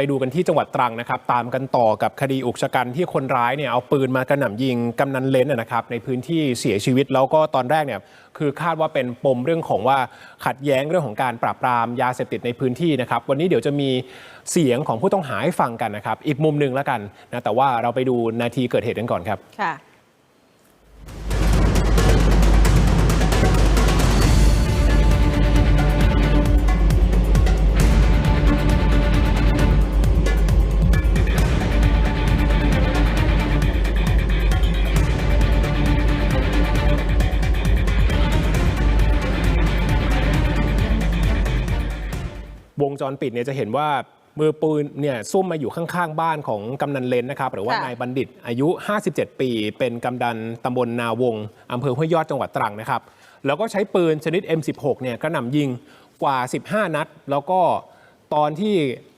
ไปดูกันที่จังหวัดตรังนะครับ ตามกันต่อกับคดีอุกชะกันที่คนร้ายเนี่ยเอาปืนมากระหน่ำยิงกำนันเลนนะนะครับในพื้นที่เสียชีวิตแล้วก็ตอนแรกเนี่ยคือคาดว่าเป็นปมเรื่องของว่าขัดแย้งเรื่องของการปราบปรามยาเสพติดในพื้นที่นะครับ วันนี้เดี๋ยวจะมีเสียงของผู้ต้องหาให้ฟังกันนะครับ อีกมุมหนึ่งแล้วกันนะแต่ว่าเราไปดูนาทีเกิดเหตุกันก่อนครับค่ะ จรปิดเนี่ยจะเห็นว่ามือปืนเนี่ยซุ่มมาอยู่ข้างๆ บ้านของกำนันเลนนะครับ หรือว่าค่ะนายบัณฑิตอายุ 57 ปี เป็นกำดันตำบลนาวงอำเภอห้วยยอดจังหวัดตรังนะครับ แล้วก็ใช้ปืนชนิด M16 เนี่ยกระหน่ำยิงกว่า 15 นัด แล้วก็ตอนที่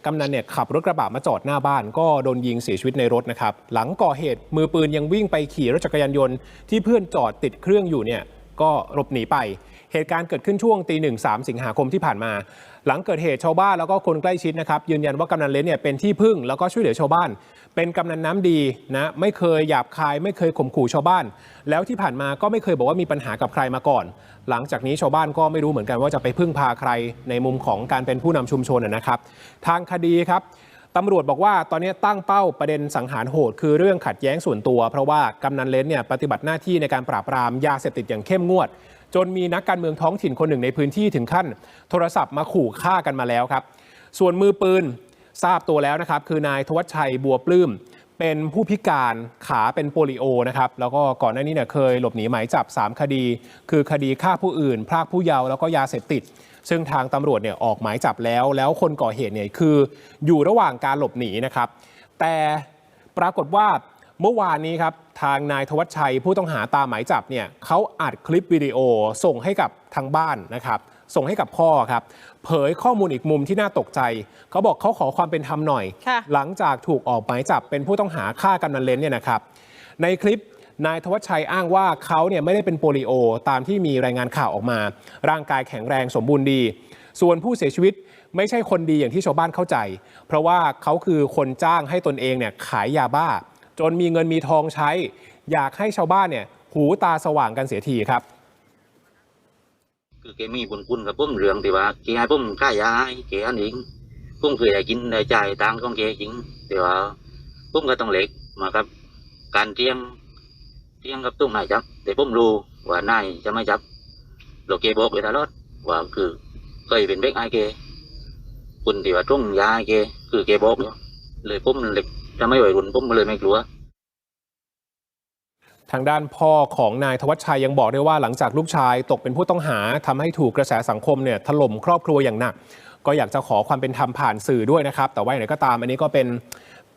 กำนันเนี่ยขับรถกระบะมาจอดหน้าบ้าน ก็โดนยิงเสียชีวิตในรถนะครับ หลังก่อเหตุมือปืนยังวิ่งไปขี่รถจักรยานยนต์ที่เพื่อนจอดติดเครื่องอยู่เนี่ย ก็หลบหนีไป เหตุการณ์เกิดขึ้นช่วงตีหนึ่งสามสิงหาคมที่ผ่านมา หลังเกิดเหตุชาวบ้านแล้วก็คนใกล้ชิดนะครับยืนยันว่ากำนันเลนเนี่ยเป็นที่พึ่งแล้วก็ช่วยเหลือชาวบ้าน เป็นกำนันน้ำดีนะไม่เคยหยาบคาย ไม่เคยข่มขู่ชาวบ้าน แล้วที่ผ่านมาก็ไม่เคยบอกว่ามีปัญหากับใครมาก่อน หลังจากนี้ชาวบ้านก็ไม่รู้เหมือนกันว่าจะไปพึ่งพาใครในมุมของการเป็นผู้นำชุมชนนะนะครับ ทางคดีครับ ตำรวจบอกว่าตอนนี้ตั้งเป้าประเด็นสังหารโหด คือเรื่องขัดแย้งส่วนตัว เพราะว่ากำนันเลนเนี่ยปฏิบัติหน้าที่ในการปราบปรามยาเสพติดอย่างเข้มงวด จนมีนักการเมืองท้องถิ่นคนหนึ่งในพื้นที่ถึงขั้น โทรศัพท์มาขู่ฆ่ากันมาแล้วครับ ส่วนมือปืนทราบตัวแล้วนะครับคือนายทวัชชัยบัวปลื้ม เป็นผู้พิการขาเป็นโปลิโอนะครับแล้วก็ก่อนหน้านี้เนี่ยเคยหลบหนีหมายจับ 3 คดี คือคดีฆ่าผู้อื่น พรากผู้เยาว์แล้วก็ยาเสพติด ซึ่งทางตำรวจเนี่ยออกหมายจับแล้ว แล้วคนก่อเหตุเนี่ยคืออยู่ระหว่างการหลบหนีนะครับ แต่ปรากฏว่าเมื่อวานนี้ครับทางนายทวัชชัยผู้ต้องหาตามหมายจับเนี่ยเขาอัดคลิปวิดีโอส่งให้กับทางบ้านนะครับ ส่งให้กับพ่อครับ เผยข้อมูลอีกมุมที่น่าตกใจ เขาบอกเขาขอความเป็นธรรมหน่อย ค่ะ หลังจากถูกออกหมายจับเป็นผู้ต้องหาฆ่ากำนันเลนเนี่ยนะครับ ในคลิปนายทวัชชัยอ้างว่าเขาเนี่ยไม่ได้เป็นโปลิโอ ตามที่มีรายงานข่าวออกมา ร่างกายแข็งแรงสมบูรณ์ดี ส่วนผู้เสียชีวิตไม่ใช่คนดีอย่างที่ชาวบ้านเข้าใจ เพราะว่าเขาคือคนจ้างให้ตนเองเนี่ยขายยาบ้า จนมีเงินมีทองใช้ อยากให้ชาวบ้านเนี่ยหูตาสว่างกันเสียทีครับ คือแกมีบุญคุณกับผมเรื่องที่ว่าแกให้ผมค่ายาให้แกอันเองผมเคยได้กินได้จ่ายตังค์ของแกจริงแต่ว่าผมก็ต้องเหล็กมากับ การเตียมเตียมกับตุ้มนายจับ แต่ผมรู้ว่านายจะไม่จับเราแกบอกไว้ตลอดว่าคือเคยเป็นเบกไอแกคุณที่ว่าตรงยาแกคือแกบอกเลยผมเหล็กจะไม่ไหวรุนผมเลยไม่กลัว ทางด้านพ่อของนายธวัชชัยยังบอกด้วยว่าหลังจากลูกชายตกเป็นผู้ต้องหาทำให้ถูกกระแสสังคมเนี่ยถล่มครอบครัวอย่างหนัก ก็อยากจะขอความเป็นธรรมผ่านสื่อด้วยนะครับ แต่ว่าอย่างไรก็ตามอันนี้ก็เป็น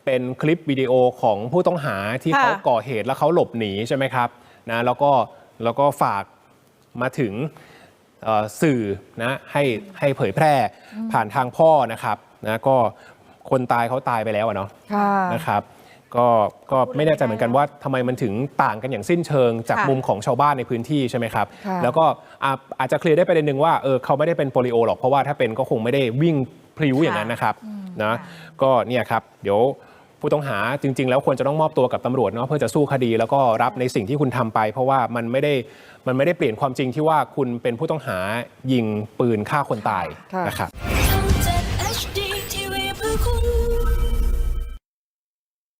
เป็นคลิปวิดีโอของผู้ต้องหาที่ค่ะเขาก่อเหตุแล้วเขาหลบหนีใช่ไหมครับนะแล้วก็แล้วก็ฝากมาถึงเอ่อสื่อนะให้ให้เผยแพร่ผ่านทางพ่อนะครับนะก็คนตายเขาตายไปแล้วอะเนาะค่ะนะครับ ก็ก็ไม่แน่ใจเหมือนกันว่าทำไมมันถึงต่างกันอย่างสิ้นเชิง จากค่ะมุมของชาวบ้านในพื้นที่ใช่ไหมครับ ค่ะ แล้วก็อาอาจจะเคลียร์ได้ประเด็นหนึ่งว่าเออเขาไม่ได้เป็นโปลิโอหรอกเพราะว่าถ้าเป็นก็คงไม่ได้วิ่งพลิ้วอย่างนั้นนะครับนะก็เนี่ยครับเดี๋ยวผู้ต้องหาจริง ๆ แล้วควรจะต้องมอบตัวกับตำรวจเนาะเพื่อจะสู้คดีแล้วก็รับในสิ่งที่คุณทำไป เพราะว่ามันไม่ได้มันไม่ได้เปลี่ยนความจริงที่ว่าคุณเป็นผู้ต้องหายิงปืนฆ่าคนตายค่ะ นะครับ